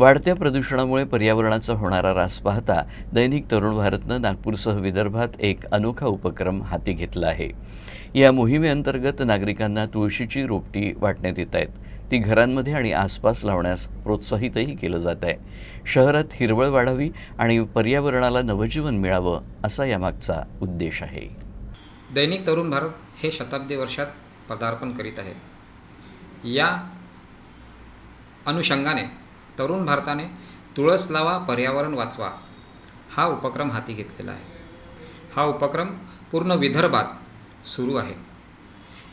वाढत्या प्रदूषणामुळे पर्यावरणाचा होणारा ऱ्हास पाहता दैनिक तरुण भारतनं नागपूरसह विदर्भात एक अनोखा उपक्रम हाती घेतला आहे. या मोहिमेअंतर्गत नागरिकांना तुळशीची रोपटी वाटण्यात येत आहेत. ती घरांमध्ये आणि आसपास लावण्यास प्रोत्साहितही केलं जात आहे. शहरात हिरवळ वाढावी आणि पर्यावरणाला नवजीवन मिळावं असा यामागचा उद्देश आहे. दैनिक तरुण भारत हे शताब्दी वर्षात पदार्पण करीत आहे. या अनुषंगाने तरुण भारताने तुळस लावा पर्यावरण वाचवा हा उपक्रम हाती घेतलेला आहे. हा उपक्रम पूर्ण विदर्भात सुरू आहे.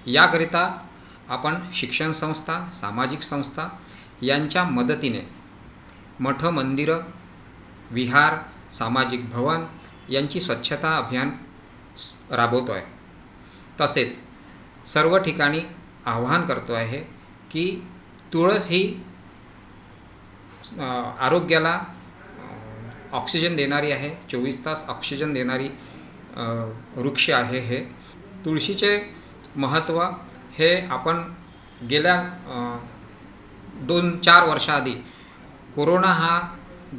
याकरिता आपण शिक्षण संस्था सामाजिक संस्था यांच्या मदतीने मठ मंदिरं विहार सामाजिक भवन यांची स्वच्छता अभियान राबवतो आहे तसेच सर्व ठिकाणी आवाहन करतो आहे की तुळस ही आरोग्याला ऑक्सिजन देणारी आहे चोवीस तास ऑक्सिजन देणारी वृक्ष आहे हे. तुळशीचे महत्त्व हे आपण गेल्या दोन चार वर्षाआधी कोरोना हा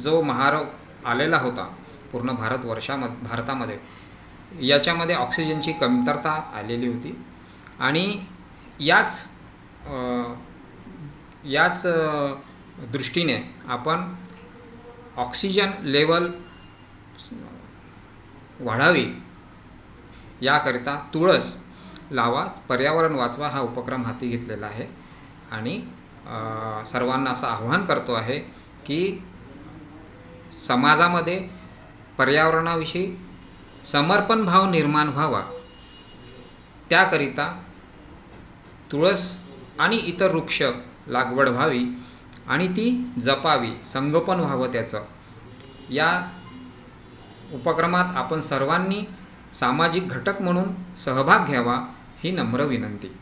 जो महारोग आलेला होता पूर्ण भारत वर्षाम भारतामध्ये याच्यामध्ये ऑक्सिजनची कमतरता आलेली होती. आणि याच याच दृष्टीने आपण ऑक्सिजन लेवल वाढावी याकरिता तुळस लावा पर्यावरण वाचवा हा उपक्रम हाती घेतलेला आहे. आणि सर्वांना असं आव्हान करतो आहे की समाजामध्ये पर्यावरणाविषयी समर्पण भाव निर्माण व्हावा. त्याकरिता तुळस आणि इतर वृक्ष लागवड व्हावी. आणि ती जपावी संगोपन व्हावं त्याचं. या उपक्रमात आपण सर्वांनी सामाजिक घटक म्हणून सहभाग घ्यावा ही नम्र विनंती.